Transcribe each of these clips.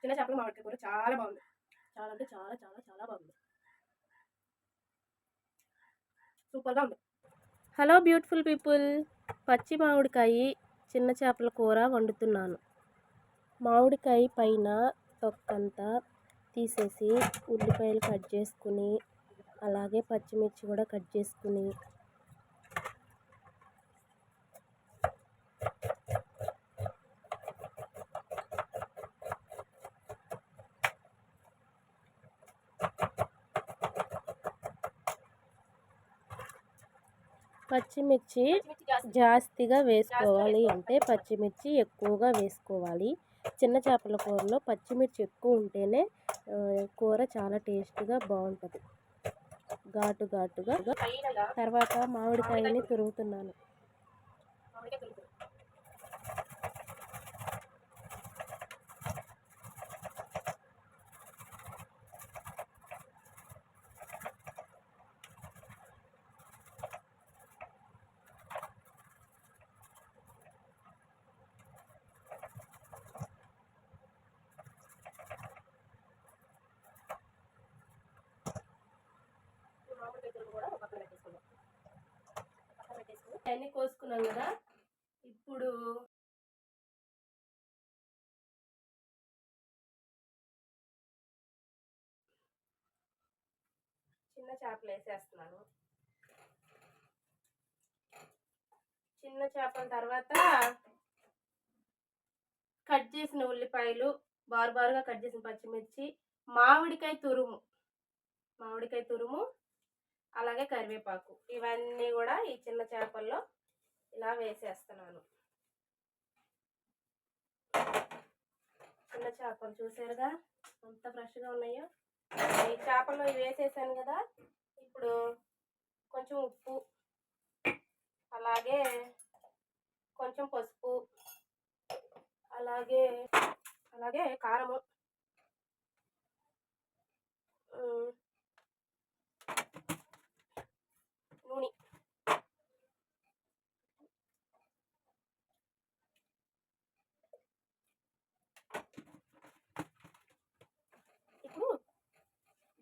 చిన్న చేపల మామిడికాయ కూర చాలా బాగుంది. చాలా అంటే చాలా చాలా చాలా బాగుంది. సూపర్గా ఉంది. హలో బ్యూటిఫుల్ పీపుల్ పచ్చి మామిడికాయ చిన్న చేపల కూర వండుతున్నాను. మామిడికాయ పైన తొక్కంతా తీసేసి ఉల్లిపాయలు కట్ చేసుకుని అలాగే పచ్చిమిర్చి కూడా కట్ చేసుకుని పచ్చిమిర్చి పచ్చిమిర్చి జాస్తి జాస్తిగా వేసుకోవాలి అంటే పచ్చిమిర్చి ఎక్కువగా వేసుకోవాలి. చిన్న చేపల కూరలో పచ్చిమిర్చి ఎక్కువ ఉంటేనే కూర చాలా టేస్ట్గా బాగుంటుంది. ఘాటు ఘాటుగా. తర్వాత మామిడికాయని తురుగుతున్నాను మామిడికాయ తురుము. ఈ మామిడికాయ తురుము కూడా ఒక పక్కన పెట్టేసుకుందాం పక్కన పెట్టేసుకుని అన్నీ కోసుకున్నాం కదా. ఇప్పుడు చిన్న చేపలు వేసేస్తున్నాను. చిన్న చేపల తర్వాత కట్ చేసిన ఉల్లిపాయలు బారు బారుగా కట్ చేసిన పచ్చిమిర్చి మామిడికాయ తురుము మామిడికాయ తురుము అలాగే కరివేపాకు. ఇవన్నీ కూడా ఈ చిన్న చేపల్లో ఇలా వేసేస్తున్నాను. చిన్న చేపలు చూసారుగా? ఎంత ఫ్రెష్గా ఉన్నాయో. ఈ చేపలు వేసేసాను కదా. ఇప్పుడు కొంచెం ఉప్పు అలాగే కొంచెం పసుపు అలాగే అలాగే కారము ఉమ్, నూనె ఇప్పుడు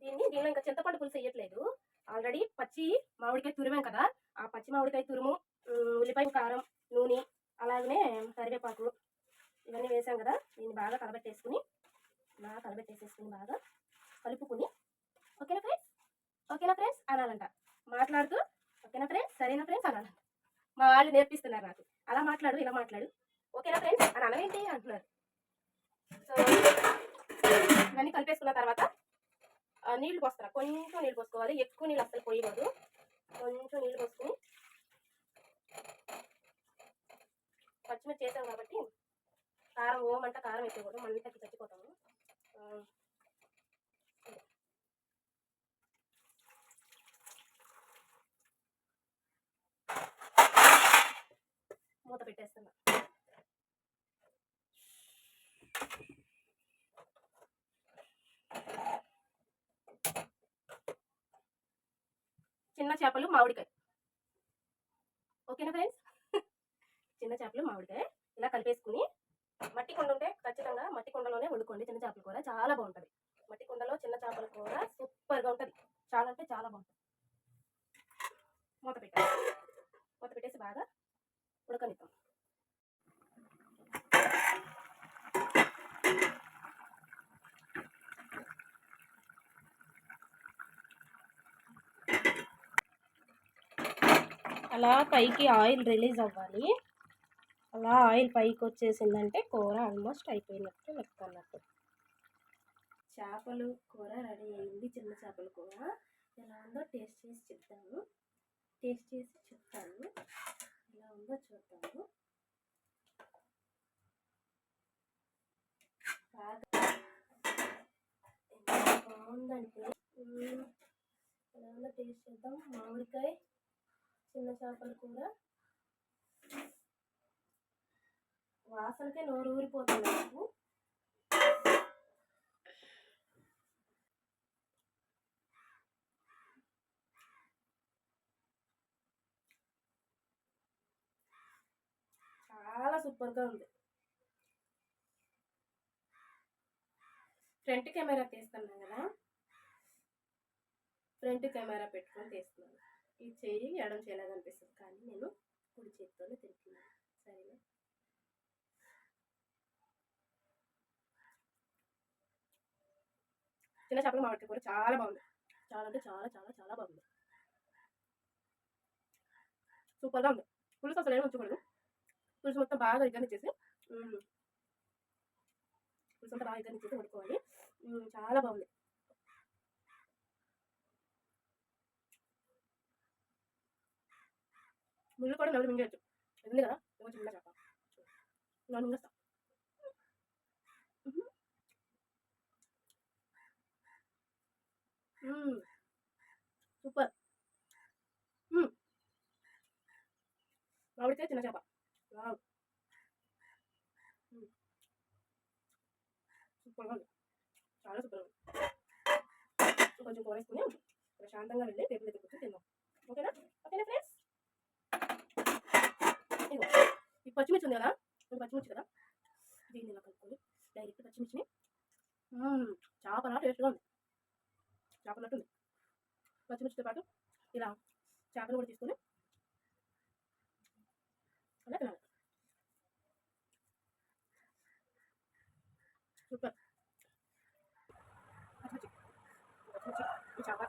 దీన్ని దీనిలో ఇంకా చింతపండు పులుసు వేయట్లేదు. ఆల్రెడీ పచ్చి మామిడికాయ తురిమాం కదా ఆ పచ్చి మామిడికాయ తురుము ఉల్లిపాయ కారం నూనె అలాగనే కరివేపాకు ఇవన్నీ వేసాం కదా దీన్ని బాగా కలబెట్టేసుకుని బాగా కలబెట్టేసేసుకుని బాగా కలుపుకుని ఓకేనా ఫ్రెండ్స్ ఓకేనా ఫ్రెండ్స్ అనాలంట. మాట్లాడుతూ ఓకేనా ఫ్రెండ్స్ సరేనా ఫ్రెండ్స్ అనాలంట. మా వాళ్ళు నేర్పిస్తున్నారు నాకు. అలా మాట్లాడు ఇలా మాట్లాడు ఓకేనా ఫ్రెండ్స్ అని అనవేంటి అంటున్నారు సో ఇవన్నీ కలిపేసుకున్న తర్వాత ఆ, నీళ్ళు పోస్తారా కొంచెం నీళ్ళు పోసుకోవాలి. ఎక్కువ నీళ్ళు అసలు పోయకూడదు. కొంచెం నీళ్ళు పోసుకుని పచ్చిమిర్చి చేసాం కాబట్టి కారం ఓమంట కారం వేసేయకూడదు మంటకి చచ్చిపోతాము మూత పెట్టేస్తున్నా చిన్న చేపలు మామిడికాయ ఓకేనా ఫ్రెండ్స్? చిన్న చేపలు మామిడికాయ. ఇలా కలిపేసుకుని మట్టి కుండ ఉంటే ఖచ్చితంగా మట్టి కుండలోనే వండుకోండి చిన్న చేపల కూర. చాలా బాగుంటుంది. మట్టి కుండలో చిన్న చేపల కూర సూపర్గా ఉంటుంది. చాలా అంటే చాలా బాగుంటుంది. మూత పెట్టాలి మూత పెట్టేసి బాగా ఉడకనిద్దాం. అలా పైకి ఆయిల్ రిలీజ్ అవ్వాలి. అలా ఆయిల్ పైకి వచ్చేసిందంటే కూర ఆల్మోస్ట్ అయిపోయినట్టు లెక్క అన్నట్టు. చేపలు కూర రెడీ అయింది చిన్న చేపల కూర. ఎలా ఉందో టేస్ట్ చేసి చెప్తాను. టేస్ట్ చేసి చెప్తాను. ఎలా ఉందో చూద్దాము. బాగా ఎంత బాగుందంటే ఎలా ఉందో టేస్ట్ చేద్దాం. మామిడికాయ చిన్న చేపలు కూడా. వాసనకే నోరు ఊరిపోతుంది నాకు. చాలా సూపర్గా ఉంది. ఫ్రంట్ కెమెరా తీస్తున్నాం కదా. ఫ్రంట్ కెమెరా పెట్టుకొని తీస్తున్నాను. ఈ చేయి ఎడం చేయలాగా అనిపిస్తుంది కానీ నేను కుడి చేతితోనే తింటున్నాను సరేనా? చిన్న చేపల మామిడికాయ కూర చాలా బాగుంది. చాలా అంటే చాలా చాలా చాలా బాగుంది. సూపర్గా ఉంది. పులుసు అసలు ఏమి ఉంచకూడదు. పులుసు మొత్తం బాగా ఇగ్గనిచ్చేసి పులుసు అంతా బాగా ఇగ్గనిచ్చేసి ఉడుకోవాలి చాలా బాగుంది. ముళ్ళు కూడా నవ్వులు మింగేయచ్చు ఉంది కదా ఏమో చిన్న చేప నన్ను మింగేస్తా. సూపర్. మ్మ్. మామిడికాయ చిన్న చేప. సూపర్గా ఉంది. చాలా సూపర్గా ఉంది. కొంచెం కూర వేసుకుని ప్రశాంతంగా వెళ్ళి టేబుల్ దగ్గర కూర్చొని తిందాం. ఓకేనా? ఓకేనా ఫ్రెండ్స్ ఇదిగో ఈ పచ్చిమిర్చి ఉంది కదా? ఇది పచ్చిమిర్చి కదా? దీన్ని ఇలా కలుపుకొని డైరెక్ట్ పచ్చిమిర్చిని. మ్మ్. చేపలా టేస్ట్గా ఉంది. చేపలట్టు ఉంది. పచ్చిమిర్చితో పాటు ఇలా చేపలు కూడా తీసుకొని అలా తినాలి. సూపర్. పచ్చిమిర్చి. పచ్చిమిర్చి. ఈ చేప.